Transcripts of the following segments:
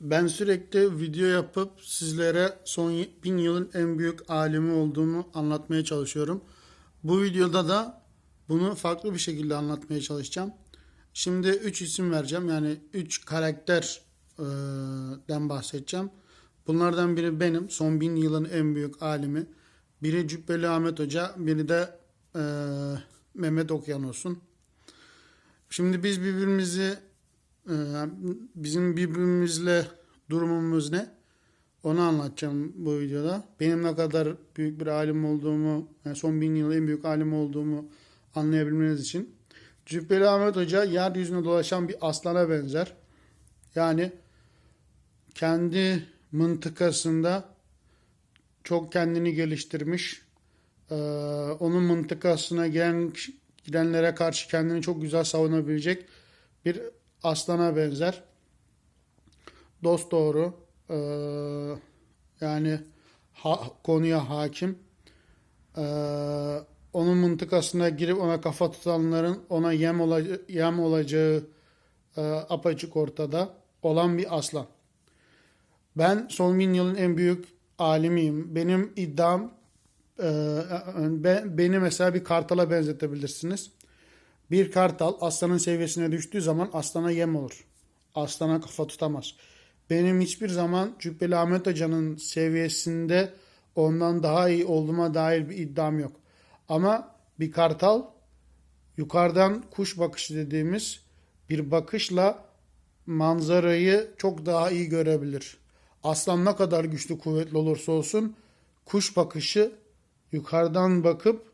Ben sürekli video yapıp sizlere son bin yılın en büyük alimi olduğumu anlatmaya çalışıyorum. Bu videoda da bunu farklı bir şekilde anlatmaya çalışacağım. Şimdi 3 isim vereceğim. Yani 3 karakterden bahsedeceğim. Bunlardan biri benim. Son bin yılın en büyük alimi. Biri Cübbeli Ahmet Hoca. Biri de e, Mehmet Okyan olsun. Şimdi biz birbirimizi bizim birbirimizle durumumuz ne? Onu anlatacağım bu videoda. Benim ne kadar büyük bir alim olduğumu, yani son bin yıl en büyük alim olduğumu anlayabilmeniz için. Cübbeli Ahmet Hoca yeryüzüne dolaşan bir aslana benzer. Yani kendi mıntıkasında çok kendini geliştirmiş. Ee, onun mıntıkasına gelen gidenlere karşı kendini çok güzel savunabilecek bir aslana benzer. Dost doğru. Ee, yani ha, konuya hakim. Ee, onun mıntıkasına girip ona kafa tutanların ona yem, olacağı, yem olacağı e, apaçık ortada olan bir aslan. Ben son bin yılın en büyük alimiyim. Benim iddiam e, be, beni mesela bir kartala benzetebilirsiniz. Bir kartal aslanın seviyesine düştüğü zaman aslana yem olur. Aslana kafa tutamaz. Benim hiçbir zaman Cübbeli Ahmet Hoca'nın seviyesinde ondan daha iyi olduğuma dair bir iddiam yok. Ama bir kartal yukarıdan kuş bakışı dediğimiz bir bakışla manzarayı çok daha iyi görebilir. Aslan ne kadar güçlü kuvvetli olursa olsun kuş bakışı yukarıdan bakıp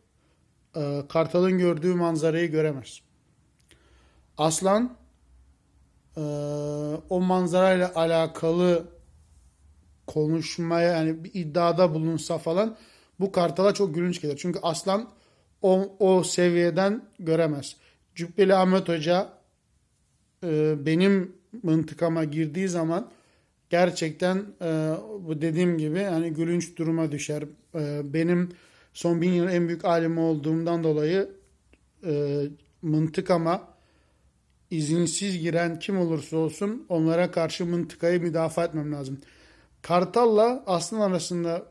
e, kartalın gördüğü manzarayı göremez. Aslan e, o manzarayla alakalı konuşmaya yani bir iddiada bulunsa falan bu kartala çok gülünç gelir. Çünkü aslan o, o seviyeden göremez. Cübbeli Ahmet Hoca e, benim mıntıkama girdiği zaman gerçekten e, bu dediğim gibi yani gülünç duruma düşer. E, benim son bin yıl en büyük alimi olduğumdan dolayı e, mıntıkama izinsiz giren kim olursa olsun onlara karşı mıntıkayı müdafaa etmem lazım. Kartal'la aslan arasında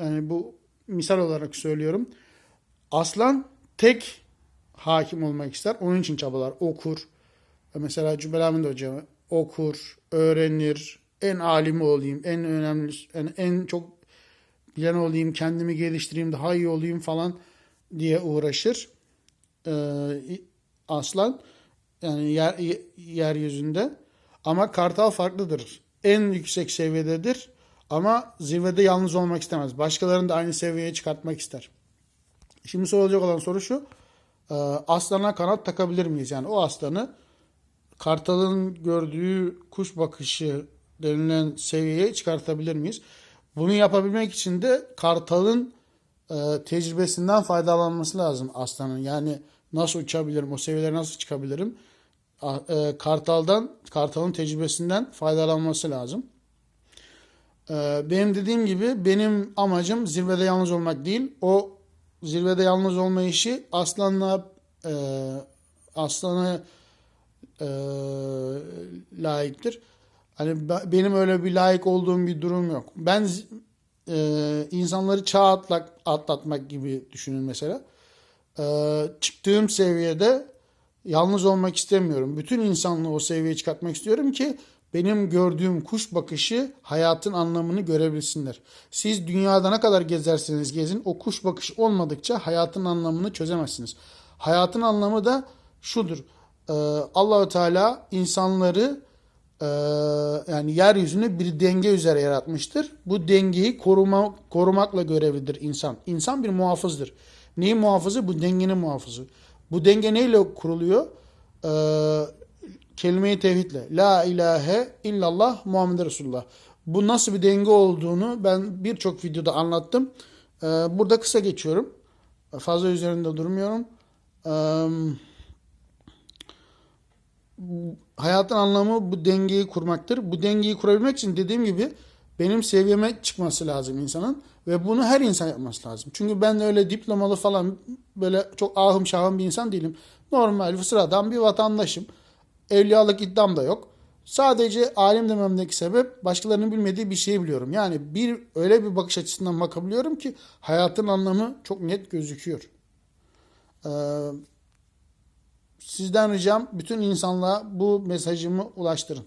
yani bu misal olarak söylüyorum. Aslan tek hakim olmak ister. Onun için çabalar. Okur. Mesela Cübbeli Ahmet Hoca okur, öğrenir, en alimi olayım, en önemli, en, en çok bilen olayım, kendimi geliştireyim, daha iyi olayım falan diye uğraşır. Ee, aslan yani yer, yeryüzünde ama kartal farklıdır. En yüksek seviyededir ama zirvede yalnız olmak istemez. Başkalarını da aynı seviyeye çıkartmak ister. Şimdi sorulacak olan soru şu. Ee, aslana kanat takabilir miyiz? Yani o aslanı kartalın gördüğü kuş bakışı denilen seviyeye çıkartabilir miyiz? Bunu yapabilmek için de kartalın e, tecrübesinden faydalanması lazım aslanın. Yani nasıl uçabilirim, o seviyelere nasıl çıkabilirim? E, kartaldan, kartalın tecrübesinden faydalanması lazım. E, benim dediğim gibi benim amacım zirvede yalnız olmak değil. O zirvede yalnız olma işi aslanla e, aslana e, layıktır. Hani benim öyle bir layık olduğum bir durum yok. Ben e, insanları çağ atlat, atlatmak gibi düşünün mesela. E, çıktığım seviyede yalnız olmak istemiyorum. Bütün insanlığı o seviyeye çıkartmak istiyorum ki benim gördüğüm kuş bakışı hayatın anlamını görebilsinler. Siz dünyada ne kadar gezerseniz gezin o kuş bakışı olmadıkça hayatın anlamını çözemezsiniz. Hayatın anlamı da şudur. Ee, Allahü Teala insanları e, yani yeryüzünü bir denge üzere yaratmıştır. Bu dengeyi koruma, korumakla görevlidir insan. İnsan bir muhafızdır. Neyin muhafızı? Bu dengenin muhafızı. Bu denge neyle kuruluyor? Ee, kelime-i tevhidle. La ilahe illallah Muhammed Resulullah. Bu nasıl bir denge olduğunu ben birçok videoda anlattım. Ee, burada kısa geçiyorum. Fazla üzerinde durmuyorum. Ee, hayatın anlamı bu dengeyi kurmaktır. Bu dengeyi kurabilmek için dediğim gibi benim seviyeme çıkması lazım insanın. Ve bunu her insan yapması lazım. Çünkü ben öyle diplomalı falan böyle çok ahım şahım bir insan değilim. Normal, sıradan bir vatandaşım. Evliyalık iddiam da yok. Sadece alim dememdeki sebep başkalarının bilmediği bir şeyi biliyorum. Yani bir öyle bir bakış açısından bakabiliyorum ki hayatın anlamı çok net gözüküyor. Ee, sizden ricam bütün insanlığa bu mesajımı ulaştırın.